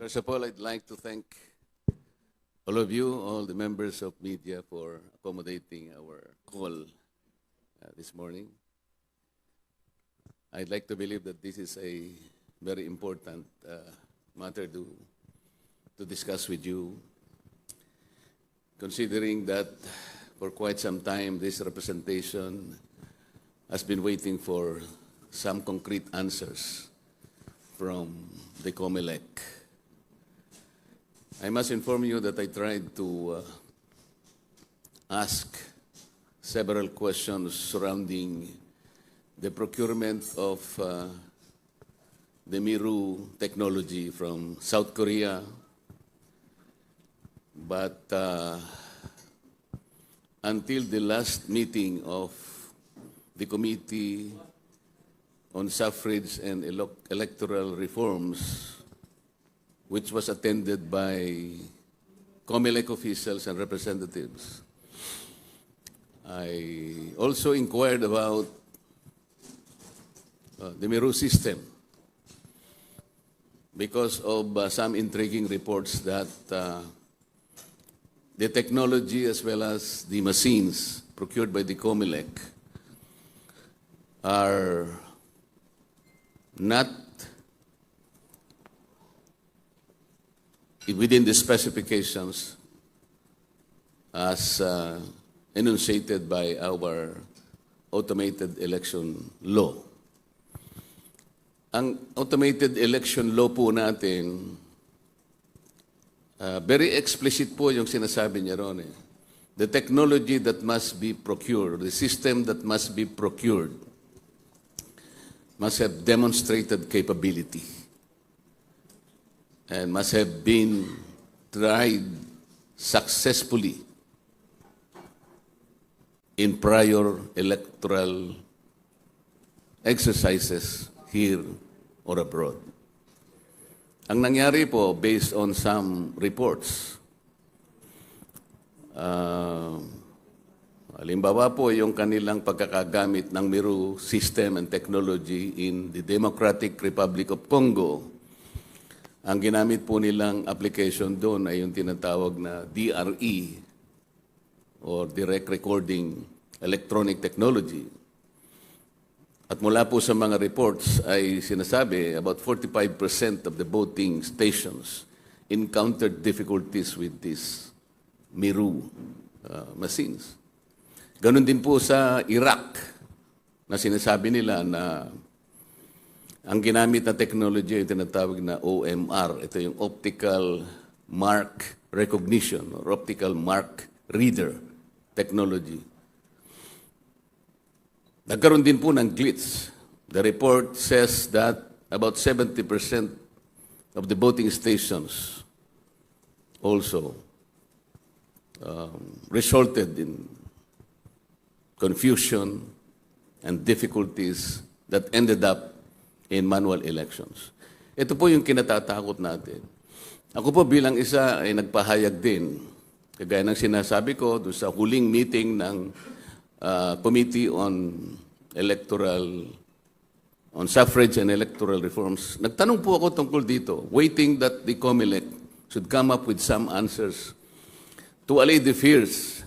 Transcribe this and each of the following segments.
First of all, I'd like to thank all of you, all the members of media for accommodating our call uh, this morning. I'd like to believe that this is a very important uh, matter to, to discuss with you, considering that for quite some time this representation has been waiting for some concrete answers from the COMELEC. I must inform you that I tried to uh, ask several questions surrounding the procurement of uh, the Miru technology from South Korea, but uh, until the last meeting of the Committee on Suffrage and Electoral Reforms, which was attended by COMELEC officials and representatives. I also inquired about uh, the Miru system because of uh, some intriguing reports that uh, the technology as well as the machines procured by the COMELEC are not within the specifications as uh, enunciated by our automated election law. Ang automated election law po natin, uh, very explicit po yung sinasabi niya ron eh. The technology that must be procured, the system that must be procured, must have demonstrated capability and must have been tried successfully in prior electoral exercises here or abroad. Ang nangyari po, based on some reports, uh, halimbawa po yung kanilang pagkakagamit ng Miru system and technology in the Democratic Republic of Congo, ang ginamit po nilang application doon ay yung tinatawag na DRE or Direct Recording Electronic Technology. At mula po sa mga reports ay sinasabi about 45% of the voting stations encountered difficulties with these Miru uh, machines. Ganon din po sa Iraq na sinasabi nila na ang ginamit na technology ay tinatawag na OMR. Ito yung Optical Mark Recognition or Optical Mark Reader technology. Nagkaroon din po ng glitch. The report says that about 70% of the voting stations also um, resulted in confusion and difficulties that ended up in manual elections. Ito po yung kinatatakot natin. Ako po bilang isa ay nagpahayag din, kagaya ng sinasabi ko doon sa huling meeting ng uh, Committee on Electoral, on Suffrage and Electoral Reforms. Nagtanong po ako tungkol dito, waiting that the COMELEC should come up with some answers to allay the fears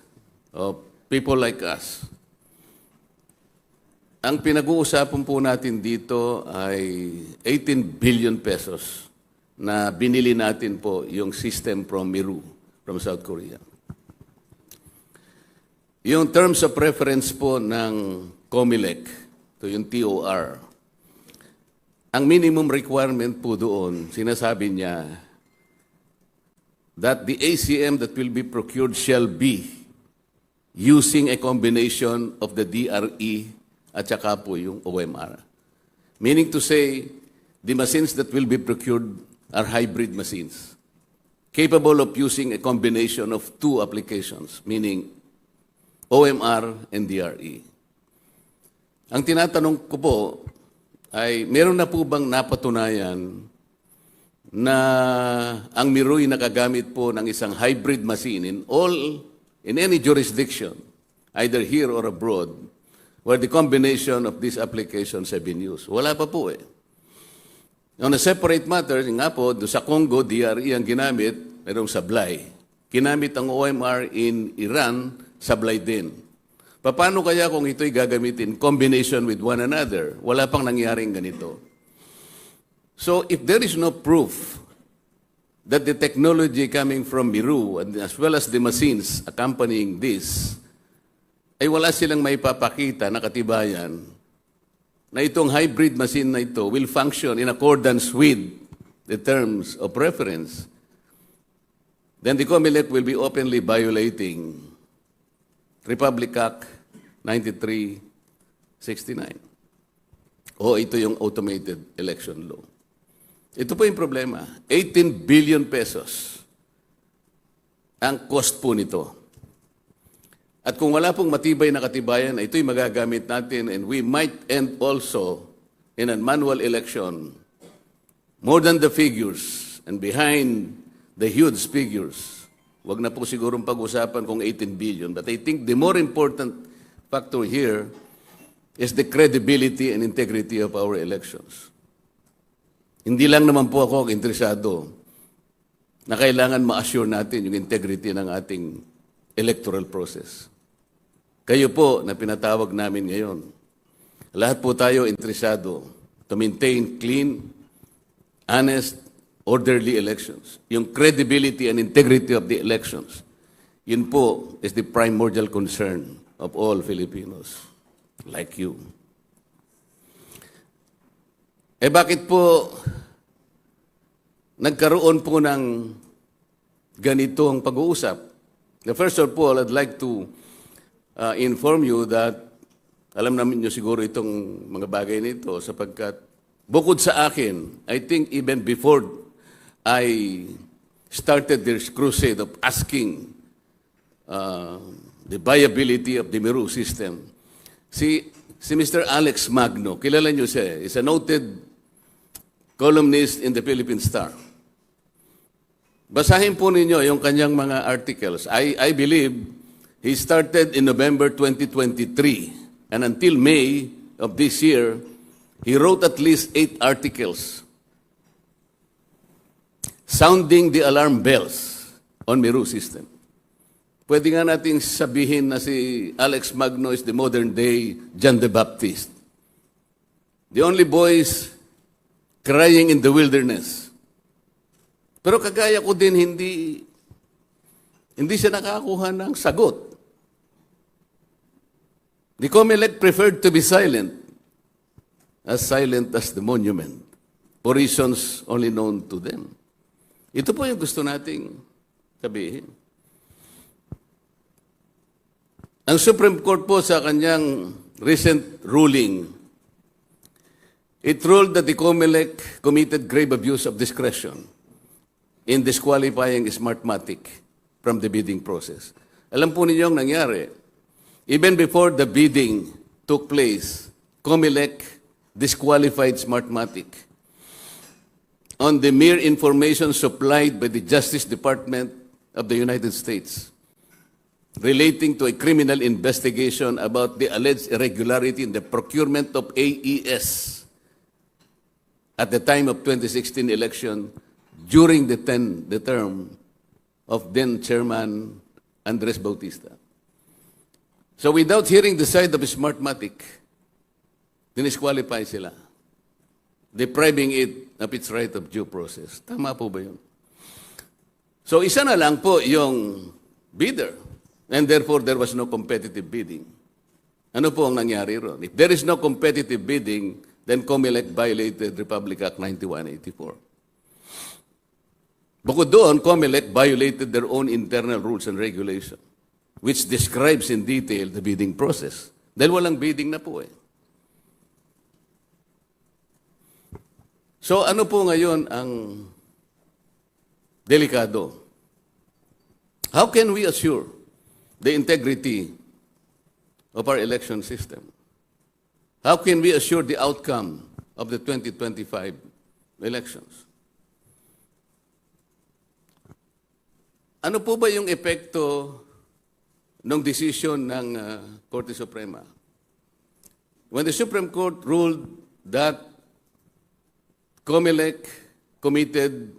of people like us. Ang pinag-uusapan po natin dito ay 18 billion pesos na binili natin po yung system from Miru, from South Korea. Yung terms of reference po ng COMELEC, to yung TOR, ang minimum requirement po doon, sinasabi niya, that the ACM that will be procured shall be using a combination of the DRE at saka po yung OMR. Meaning to say, the machines that will be procured are hybrid machines, capable of using a combination of two applications, meaning OMR and DRE. Ang tinatanong ko po ay meron na po bang napatunayan na ang Miroy nakagamit po ng isang hybrid machine in all, in any jurisdiction, either here or abroad, where the combination of these applications have been used. Wala pa po eh. On a separate matter, nga po, sa Congo, DRE ang ginamit, merong sablay. Ginamit ang OMR in Iran, sablay din. Paano kaya kung ito'y gagamitin combination with one another? Wala pang nangyaring ganito. So if there is no proof that the technology coming from Miru and as well as the machines accompanying this ay wala silang may papakita na katibayan na itong hybrid machine na ito will function in accordance with the terms of reference, then the COMELEC will be openly violating Republic Act 9369. O ito yung automated election law. Ito po yung problema. 18 billion pesos ang cost po nito. At kung wala pong matibay na katibayan, ito'y magagamit natin and we might end also in a manual election more than the figures and behind the huge figures. Huwag na po sigurong pag-usapan kung 18 billion. But I think the more important factor here is the credibility and integrity of our elections. Hindi lang naman po ako interesado na kailangan ma-assure natin yung integrity ng ating electoral process. Kayo po na pinatawag namin ngayon. Lahat po tayo interesado to maintain clean, honest, orderly elections. Yung credibility and integrity of the elections, yun po is the primordial concern of all Filipinos like you. Eh bakit po nagkaroon po ng ganito ang pag-uusap? The first of all, I'd like to uh, inform you that alam namin nyo siguro itong mga bagay nito sapagkat bukod sa akin, I think even before I started this crusade of asking uh, the viability of the Meru system, si, si Mr. Alex Magno, kilala nyo siya, is a noted columnist in the Philippine Star. Basahin po ninyo yung kanyang mga articles. I, I believe he started in November 2023 and until May of this year, he wrote at least eight articles sounding the alarm bells on Meru system. Pwede nga natin sabihin na si Alex Magno is the modern day John the Baptist. The only boys crying in the wilderness. Pero kagaya ko din, hindi, hindi siya nakakuha ng sagot. The preferred to be silent, as silent as the monument, for reasons only known to them. Ito po yung gusto nating sabihin. Ang Supreme Court po sa kanyang recent ruling, it ruled that the COMELEC committed grave abuse of discretion in disqualifying Smartmatic from the bidding process. Alam po ninyo ang nangyari. Even before the bidding took place, COMELEC disqualified Smartmatic on the mere information supplied by the Justice Department of the United States relating to a criminal investigation about the alleged irregularity in the procurement of AES at the time of 2016 election during the, ten, the term of then Chairman Andres Bautista. So without hearing the side of Smartmatic, dinisqualify sila, depriving it of its right of due process. Tama po ba yun? So isa na lang po yung bidder, and therefore there was no competitive bidding. Ano po ang nangyari ron? If there is no competitive bidding, then COMELEC violated Republic Act 9184. Bukod doon, COMELEC violated their own internal rules and regulation, which describes in detail the bidding process. Dahil walang bidding na po eh. So ano po ngayon ang delikado? How can we assure the integrity of our election system? How can we assure the outcome of the 2025 elections? Ano po ba yung epekto ng decision ng uh, Suprema? When the Supreme Court ruled that COMELEC committed